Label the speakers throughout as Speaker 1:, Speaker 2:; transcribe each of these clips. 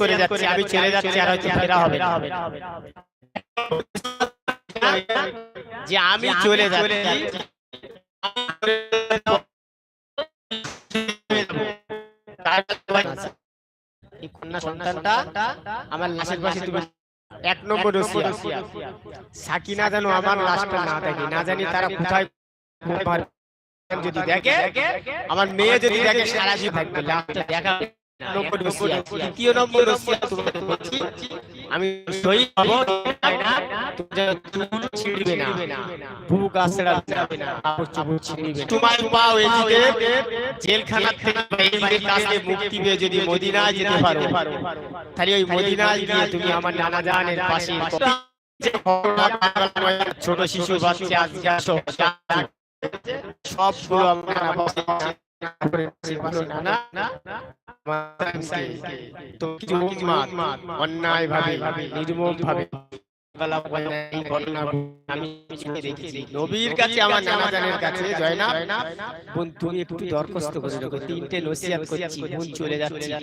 Speaker 1: করে যাচ্ছি, আমি চলে যাচ্ছি, আর হয়তো ফেরা হবে না। যে আমি চলে যাচ্ছি কন্যা সন্তানটা আমার লাশের পাশে তুমি এক নম্বর আমার লাশটা না না জানি তারা কোথায় যদি দেখে, আমার মেয়ে যদি দেখে, সারা জীবন থাকবে লাশটা দেখা তৃতীয় নম্বর আমি হব ছিঁড়বে না। বুক না। তোমার এদিকে জেলখানা থেকে বাইরে কাছে মুক্তি পেয়ে যদি মদিনায় যেতে পারো তাহলে ওই মদিনায় গিয়ে তুমি আমার নানা জানের পাশে ছোট শিশু বাচ্চা আজকে আসো সবগুলো আমার তিনটে নসিহাত করছি চলে যাচ্ছে আর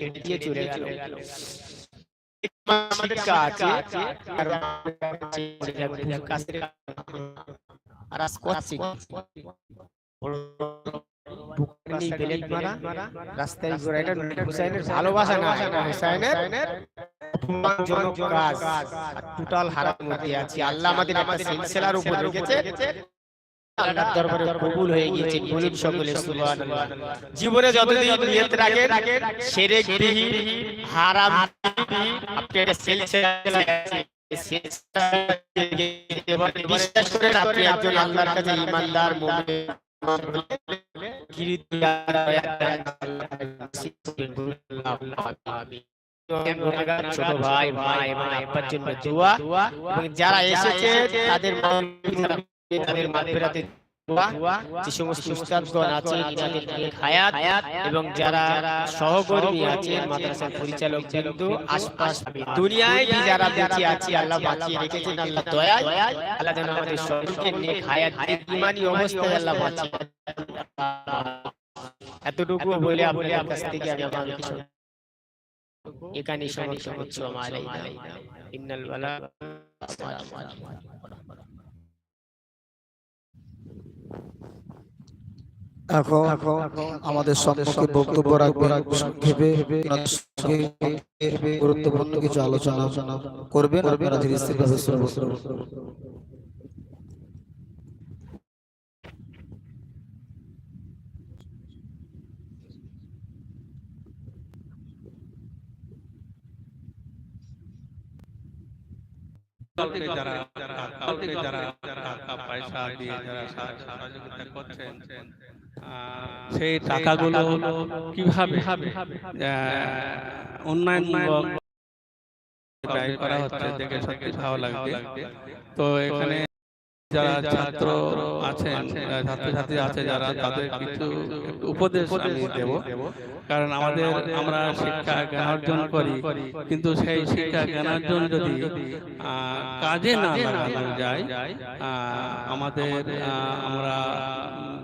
Speaker 1: বুকানি বেলেট মারা। রাস্তায় ঘোরা এটা হুসাইনের ভালোবাসা না এটা হুসাইনের অপমানজনক কাজ। টোটাল আছি। আল্লাহ আমাদের একটা সিলসিলার উপর রেখেছে। আল্লাহর দরবারে কবুল হয়ে গিয়েছে বলুন সকলে সুবহানাল্লাহ জীবনে যতদিন নিয়ত রাখেন শিরক বিহীন হারাম আপনি একটা সিলসিলা বিশ্বাস করেন আপনি একজন আল্লাহর কাছে ইমানদার। মুমিন। ছোট ভাই ভাই এবং আব্বার জন্য দোয়া এবং যারা এসেছে তাদের তাদের যে সমস্ত উস্তাদগণ হায়াত এবং যারা সহকর্মী আছে মাদ্রাসার পরিচালক বৃন্দ আশপাশ দুনিয়ায় যারা বেঁচে আছে আল্লাহ বাঁচিয়ে রেখেছেন আল্লাহ দয়ায় আল্লাহ যেন আমাদের সকলকে নেক হায়াত ইমানি অবস্থায় আল্লাহ বাঁচিয়ে এতটুকু বলে আপনাদের কাছ থেকে আমি আমার কিছু এখানে সমাপ্ত করছি। আমার ইন্নাল ওয়ালা
Speaker 2: এখন আমাদের সম্মুখে বক্তব্য রাখবেন সংক্ষেপে গুরুত্বপূর্ণ কিছু আলোচনা করবেন। আপনারা ধীরে
Speaker 3: যারা যারা টাকা পয়সা দিয়ে যারা সাহায্য সহযোগিতা করছেন সেই টাকাগুলো কীভাবে আহ, উন্নয়নমূলক ব্যয় করা হচ্ছে দেখে সত্যি ভালো লাগবে তো এখানে যারা ছাত্র আছেন ছাত্রছাত্রী আছে যারা তাদের কিছু উপদেশ আমি দেব। কারণ আমাদের আমরা শিক্ষা জ্ঞান অর্জন করি কিন্তু সেই শিক্ষা জ্ঞান অর্জন যদি কাজে না লাগানো যায় আমাদের আমরা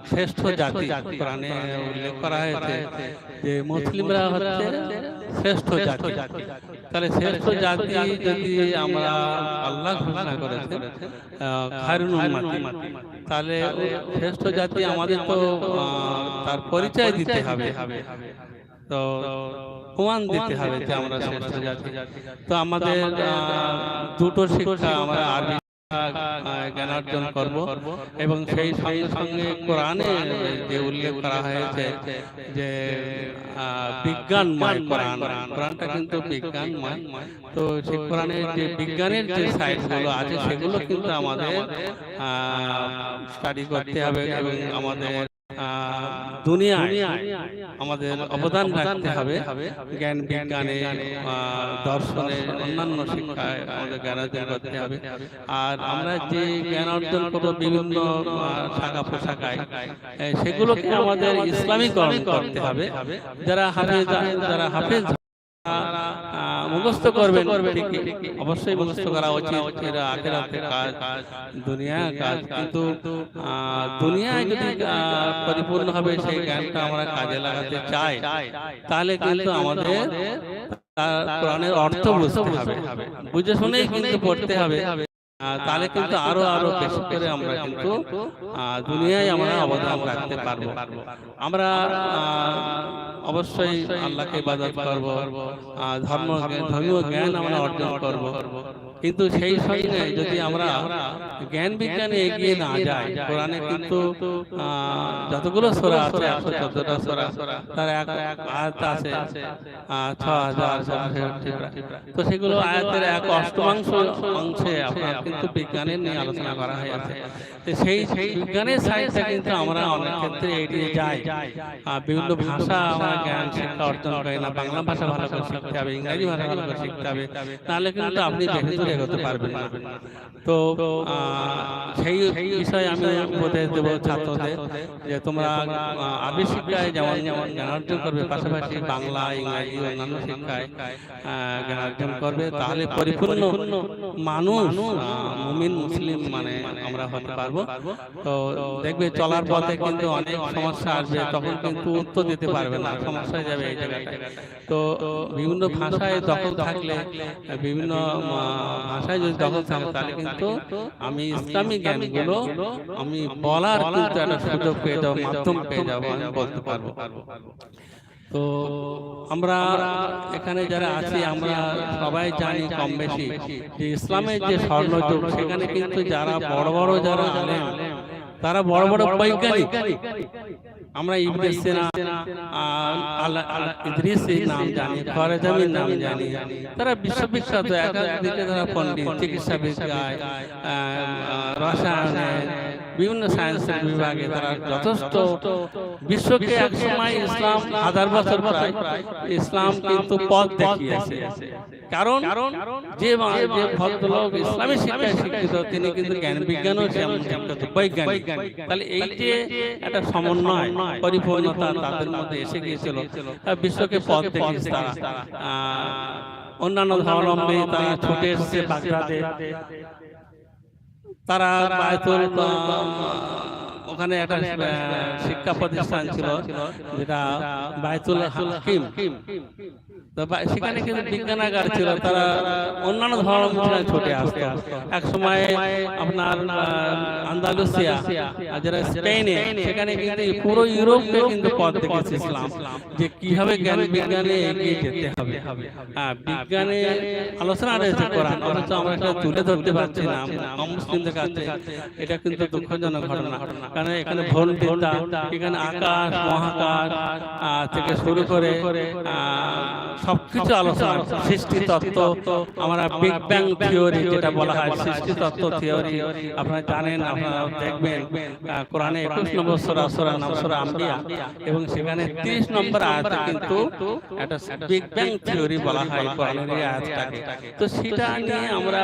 Speaker 3: শ্রেষ্ঠ জাতি কোরআনে উল্লেখ করা হয়েছে যে মুসলিমরা হচ্ছে শ্রেষ্ঠ জাতি। তাহলে শ্রেষ্ঠ জাতি যদি আমরা আল্লাহ ঘোষণা করেছেন খায়রুল উম্মাতি তাহলে শ্রেষ্ঠ জাতি আমাদের তো তার পরিচয় দিতে হবে। তো প্রমাণ দিতে হবে যে আমরা শ্রেষ্ঠ জাতি। তো আমাদের দুটো শিক্ষা আমরা আরবি জ্ঞান অর্জন করব এবং সেই সঙ্গে সঙ্গে কোরআনে যে উল্লেখ করা হয়েছে যে আহ, বিজ্ঞানময় কোরআন। কোরআনটা কিন্তু বিজ্ঞানময়। তো সেই কোরআনের যে বিজ্ঞানের যে সাইডগুলো আছে সেগুলো কিন্তু আমাদের স্টাডি করতে হবে এবং আমাদের দুনিয়ায় আমাদের অবদান রাখতে হবে জ্ঞান বিজ্ঞানে দর্শনে অন্যান্য শিক্ষায় আমাদের জ্ঞান অর্জন করতে হবে। আর আমরা যে জ্ঞান অর্জন করব বিভিন্ন শাখা পোশাকায় সেগুলোকে আমাদের ইসলামীকরণ করতে হবে। যারা হাফেজ যারা হাফেজ মুখস্থ করবেন। অবশ্যই মুখস্থ করা উচিত। এটা আখেরাতের কাজ দুনিয়া কাজ। কিন্তু দুনিয়ায় যদি পরিপূর্ণভাবে পরিপূর্ণ হবে সেই জ্ঞানটা আমরা কাজে লাগাতে চাই তাহলে কিন্তু আমাদের কোরআনের অর্থ বুঝতে হবে। বুঝে শুনেই কিন্তু পড়তে হবে। তাহলে কিন্তু আরও আরও বেশি করে আমরা কিন্তু আহ, দুনিয়ায় আমরা অবদান রাখতে পারব। আমরা আহ, অবশ্যই আল্লাহকে ইবাদত করব ধর্ম ধর্মীয় জ্ঞান আমরা অর্জন করব। কিন্তু সেই সঙ্গে যদি আমরা জ্ঞান বিজ্ঞানে এগিয়ে না যাই কোরআনে কিন্তু যতগুলো সোরা আছে একশো চোদ্দটা সোরা তার এক এক আয়াত আছে ছ হাজার তো সেগুলো আয়াতের এক অষ্টমাংশ অংশে আপনার কিন্তু বিজ্ঞানের নিয়ে আলোচনা করা হয়েছে সেই সেই বিজ্ঞানের সাইডটা কিন্তু আমরা অনেক ক্ষেত্রে এড়িয়ে যাই। বিভিন্ন ভাষা আমরা জ্ঞান শিক্ষা অর্জন করি না বাংলা ভাষা ভালো করে শিখতে হবে ইংরাজি ভাষা ভালো করে শিখতে হবে। তাহলে কিন্তু আপনি বেশি দূর এগোতে না। তো সেই বিষয়ে আমি উপদেশ দেবো ছাত্রদের যে তোমরা আরবি শিক্ষায় যেমন যেমন জ্ঞান অর্জন করবে পাশাপাশি বাংলা ইংরাজি অন্যান্য শিক্ষায় জ্ঞান অর্জন করবে। তাহলে পরিপূর্ণ মানুষ মুমিন মুসলিম মানে আমরা হতে পারব। তো দেখবে চলার পথে কিন্তু অনেক সমস্যা আসবে তখন কিন্তু উত্তর দিতে পারবে না সমস্যা যাবে এই জায়গাটায় তো বিভিন্ন ভাষায় দখল থাকলে বিভিন্ন ভাষায় যদি দখল থাকে তাহলে কিন্তু আমি ইসলামী জ্ঞানগুলো আমি বলার কিন্তু একটা সুযোগ পেয়ে যাব মাধ্যম পেয়ে যাব আমি বলতে পারব। তো আমরা এখানে যারা আছি আমরা সবাই জানি কম বেশি যে ইসলামের যে স্বর্ণযুগ সেখানে কিন্তু যারা বড় বড় যারা আলেম তারা বড় বড় বৈজ্ঞানিক। আমরা ইবনে সিনা নাম জানি খরেজামির নাম জানি। তারা বিশ্ববিখ্যাত একাধিকে তারা পণ্ডিত চিকিৎসা আহ, রসায়নে বিভিন্ন সায়েন্সের বিভাগে তারা যথেষ্ট বিশ্বকে এক সময় ইসলাম হাজার বছর প্রায় ইসলাম কিন্তু পথ দেখিয়েছে। কারণ যে যে ভদ্রলোক ইসলামী শিক্ষায় শিক্ষিত তিনি কিন্তু জ্ঞান বিজ্ঞানও যেমন বৈজ্ঞানিক। তাহলে এই যে একটা সমন্বয় পরিপূর্ণতা তাদের মধ্যে এসে গিয়েছিল। বিশ্বকে পথ দেখিয়েছে। তারা অন্যান্য ধর্মাবলম্বী তারা ছুটে এসেছে বাগদাদে। তারা বায়তুল ওখানে একটা শিক্ষা প্রতিষ্ঠান ছিল যেটা বায়তুল হাকিম। সেখানে কিন্তু বিজ্ঞানাগার ছিল তারা অন্যান্য ধর্মের ছুটে আসতো। এক সময় আপনার আন্দালুসিয়া যেটা স্পেনে সেখানে কিন্তু পুরো ইউরোপকে কিন্তু পথ দেখেছে ইসলাম যে কীভাবে জ্ঞান বিজ্ঞানে এগিয়ে যেতে হবে। হ্যাঁ বিজ্ঞানে আলোচনা রয়েছে কোরআন অথচ আমরা সেটা তুলে ধরতে পারছি না মুসলিমদের কাছে। এটা কিন্তু দুঃখজনক ঘটনা। কারণ এখানে ভোল বিদ্যা এখানে আকাশ মহাকাশ থেকে শুরু করে সবকিছু আলোচনা সৃষ্টি তত্ত্ব আমরা বিগ ব্যাং থিওরি যেটা বলা হয় সৃষ্টি তত্ত্ব থিওরি আপনারা জানেন আপনারা দেখবেন কোরআনে একুশ নম্বর সোরা সোরা নাম সোরা আম্বিয়া। এবং সেখানে তিরিশ নম্বর আয়াতে কিন্তু একটা বিগ ব্যাং থিওরি বলা হয় কোরআনের এই আয়াতটাকে। তো সেটা নিয়ে আমরা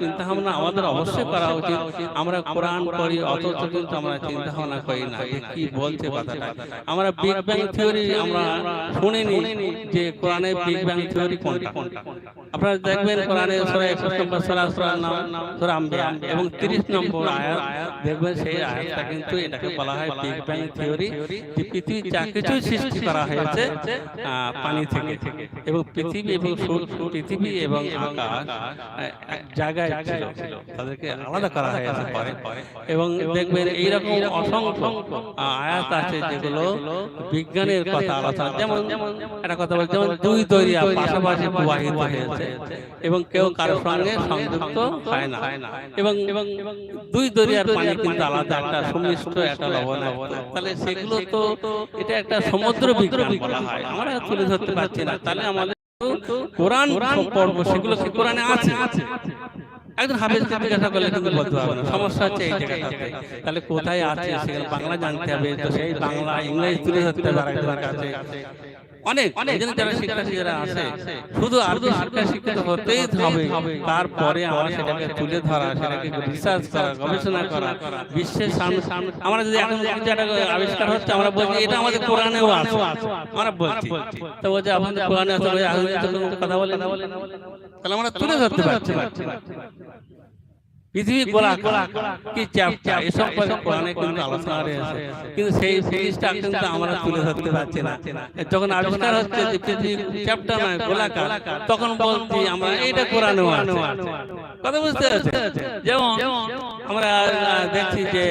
Speaker 3: চিন্তা ভাবনা আমাদের অবশ্যই করা উচিত। আমরা কোরআন পড়ি অথচ কিন্তু আমরা চিন্তা ভাবনা করি না যে কি বলছে কথাটা। আমরা বিগ ব্যাং থিওরি আমরা শুনিনি যে কোরআনে বিগ ব্যাং থিওরি কোনটা? আপনারা দেখবেন কোরআনে সূরা 21 নম্বর সূরা সূরার নাম সূরা আম্বিয়া। এবং 30 নম্বর আয়াত দেখবেন সেই আয়াতটা কিন্তু এটাকে বলা হয় বিগ ব্যাং থিওরি যে পৃথিবী যা কিছু সৃষ্টি করা হয়েছে পানি থেকে। এবং পৃথিবী এবং পৃথিবী এবং আকাশ এক জায়গায় ছিল। তাদেরকে আলাদা করা হয়েছে পরে। এবং দেখবেন এইরকম অসংখ্য আয়াত আছে যেগুলো বিজ্ঞানের কথা আলোচনা যেমন একটা কথা বলছে যেমন দুই দরিয়া পাশাপাশি প্রবাহিত হয়েছে। এবং কেউ কারোর সঙ্গে সংযুক্ত হয় না। এবং দুই দরিয়ার পানি কিন্তু আলাদা একটা সুমিষ্ট একটা লবণাক্ত তাহলে সেগুলো তো এটা একটা সমুদ্র বিজ্ঞান বলা হয়। আমরা তুলে ধরতে পারছি না। তাহলে আমাদের কোরআন পড়ব সেগুলো কি কোরআনে আছে। একজন হাফেজকে জিজ্ঞাসা করলে কিন্তু বলতে পারবে। না সমস্যা হচ্ছে এই জায়গাটাতে। তাহলে কোথায় আছে? সেখানে বাংলা জানতে হবে। তো সেই বাংলা ইংরেজি তুলে ধরতে হবে আরেকজনের কাছে। অনেক যারা শিক্ষার্থী যারা আছে শুধু আরবি শিক্ষা শিক্ষিত হতেই হবে। তারপরে আমরা সেটাকে তুলে ধরা সেটাকে রিসার্চ করা গবেষণা করা বিশ্বের সামনে আমরা যদি এখন কিছু একটা আবিষ্কার হচ্ছে আমরা বলছি এটা আমাদের কোরআনেও আছে আমরা বলছি। তো বলছে আপনাদের কোরআনে আছে কথা বলে তাহলে আমরা তুলে ধরতে পারছি। পৃথিবী গোলা কি চ্যাপ্টা এই সম্পর্কে কোরআনে কিন্তু আলোচনা রয়েছে কিন্তু সেই জিনিসটা কিন্তু আমরা তুলে ধরতে পারছি না। যখন আবিষ্কার হচ্ছে যে পৃথিবী চ্যাপ্টা নয় গোলাকার তখন বলছি আমরা এইটা কোরআনে আছে। কথা বুঝতে পারছেন? যেমন আমরা দেখছি যে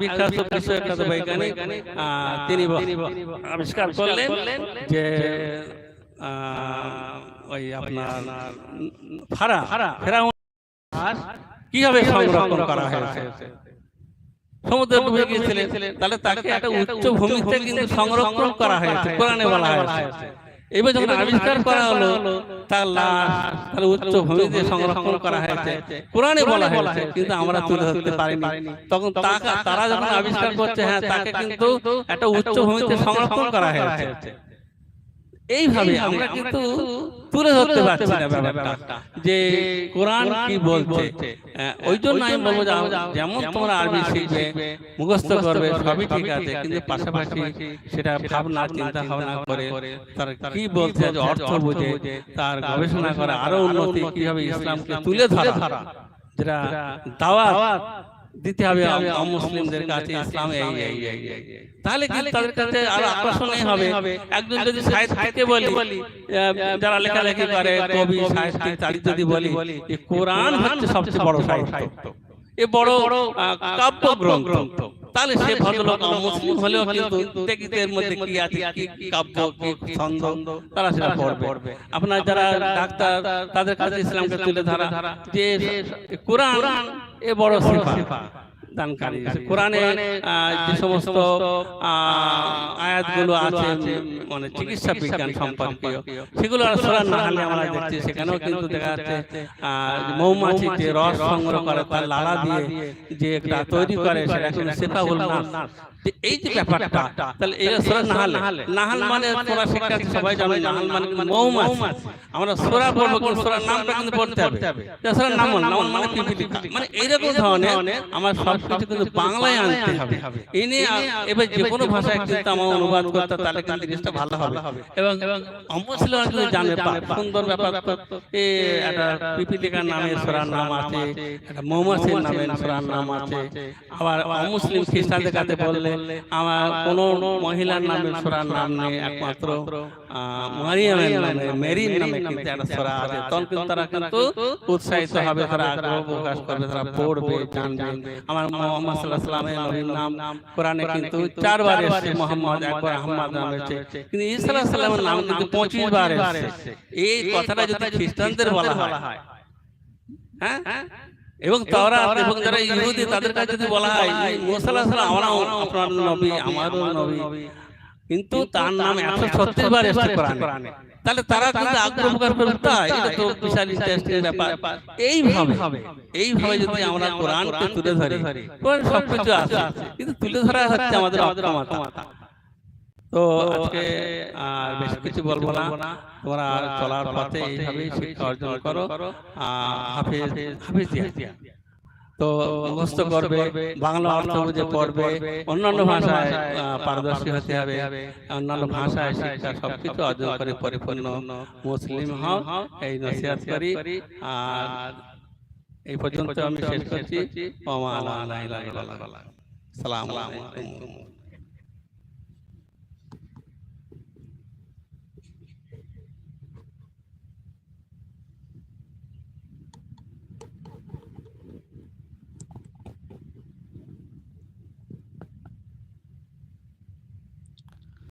Speaker 3: বিখ্যাত বিশ্ববিখ্যাত বৈজ্ঞানিক তিনি আবিষ্কার করলেন যে ওই আপনার ফারা ফেরাউন কীভাবে সংরক্ষণ করা হয়েছে? সমুদ্রে ডুবে গিয়েছিলেন তাহলে তাকে একটা উচ্চ ভূমিতে কিন্তু সংরক্ষণ করা হয়েছে কোরআনে বলা হয়েছে। এবার যখন আবিষ্কার করা হলো তার লাশ তার উচ্চ ভূমিতে সংরক্ষণ করা হয়েছে। কোরআনে বলা হয়েছে কিন্তু আমরা তুলে ধরতে পারিনি। তখন তারা যখন আবিষ্কার করছে হ্যাঁ তাকে কিন্তু একটা উচ্চ ভূমিতে সংরক্ষণ করা হয়েছে। এইভাবে আমরা কিন্তু তুলে ধরতে পারছি না ব্যাপারটা। যে কোরআন কি বলছে? ওই জন্য আমি বলব যেমন তোমরা আরবি শিখবে মুখস্থ করবে সবই ঠিক আছে কিন্তু পাশাপাশি সেটা ভাবনা চিন্তা ভাবনা করে তার কি বলছে যে অর্থ বুঝে তার গবেষণা করে আরও উন্নতি কীভাবে ইসলামকে তুলে ধরা? যেটা দাওয়াত দিতে হবে মুসলিমদের কাছে ইসলাম। তাহলে কিন্তু তাদের কাছে আরও আকর্ষণীয় হবে। একজন যদি সাহিত্যকে বলি। যারা লেখালেখি করে কবি সাহিত্যিক তাদের যদি বলি কোরআন হচ্ছে সবচেয়ে বড় সাহিত্য। এ বড় কাব্য গ্রন্থ তাহলে সে ভদ্রলোক মুসলিম হলেও কিন্তু টেকিতের মধ্যে কি আছে কি কাব্য কি ছন্দ তারা সেটা পড়বে। আপনার যারা ডাক্তার তাদের কাছে ইসলামকে তুলে ধরা যে কোরআন এ বড় সিফা দানকারী। কোরআনে যে সমস্ত আয়াতগুলো আছে মানে চিকিৎসা বিজ্ঞান সম্পর্কীয়। সেগুলো সূরা নাহলে আমরা দেখছি। সেখানেও কিন্তু দেখা যাচ্ছে আহ, মৌমাছি যে রস সংগ্রহ করে তার লালা দিয়ে যে একটা তৈরি করে সেটা কিন্তু নাস। যে এই যে ব্যাপারটা তাহলে এই সূরা নাহাল নাহাল মানে তোমরা শিক্ষার্থী সবাই জানো নাহাল মানে মৌমাছি। আমরা সূরা কিন্তু সূরার নামটা কিন্তু পড়তে হবে। নাম নাম মানে পিপিলিকা মানে এইরকম ধরনের আমার সব কিছু কিন্তু বাংলায় আনতে হবে। এবার যে কোনো ভাষায় কিন্তু আমার অনুবাদ করতে তাহলে কিন্তু জিনিসটা ভালো হবে। এবং কিন্তু জানে সুন্দর ব্যাপার। একটা পিপিলিকার নামে সূরার নাম আছে একটা মৌমাছির নামে সূরার নাম আছে আবার অমুসলিম খ্রিস্টানদের কাছে বললে আমার কোনো মহিলার নামে সূরার নাম নেই, একমাত্র মারিয়ামের নামে, মেরির নামে কিন্তু একটা সূরা আছে। তখন তারা কিন্তু উৎসাহিত হবে, তারা আগ্রহ প্রকাশ করবে, তারা পড়বে, জানবে। আমার মোহাম্মদ সাল্লাল্লাহু আলাইহি ওয়াসাল্লামের নবীর নাম কোরআনে কিন্তু চারবার এসেছে, মোহাম্মদ একবার আহমদ নাম এসেছে। কিন্তু সালামের নাম কিন্তু 25 বার এসেছে। এই কথাটা যদি খ্রিস্টানদের বলা হয় হ্যাঁ? এবং তারা এবং যারা ইহুদি তাদের কাছে যদি বলা হয় মুসা আলাইহিস সালাম আমরাও আপনার নবী আমারও নবী। কিন্তু তার নাম একশো ছত্রিশ বার এসেছে কোরআনে। তাহলে তারা কিন্তু আগ্রহ প্রকাশ করে তাই এটা তো বিশাল ইন্টারেস্টিং ব্যাপার। এইভাবে এইভাবে যদি আমরা কোরআনকে তুলে ধরি কোরআন সবকিছু আছে। কিন্তু তুলে ধরা হচ্ছে আমাদের অক্ষমতা। তো আজকে আর বেশ কিছু বলব না। তোমরা চলার পথে এইভাবেই শিক্ষা অর্জন করো। হাফিজ হাফিজিয়া তো মুখস্থ করবে বাংলা অর্থ বুঝে পড়বে অন্যান্য ভাষায় পারদর্শী হতে হবে অন্যান্য ভাষায় শিক্ষা সবকিছু অর্জন করে পরিপূর্ণ মুসলিম হও এই নসিহত করি। আর এই পর্যন্ত আমি শেষ করছি। সালামু আলাইকুম।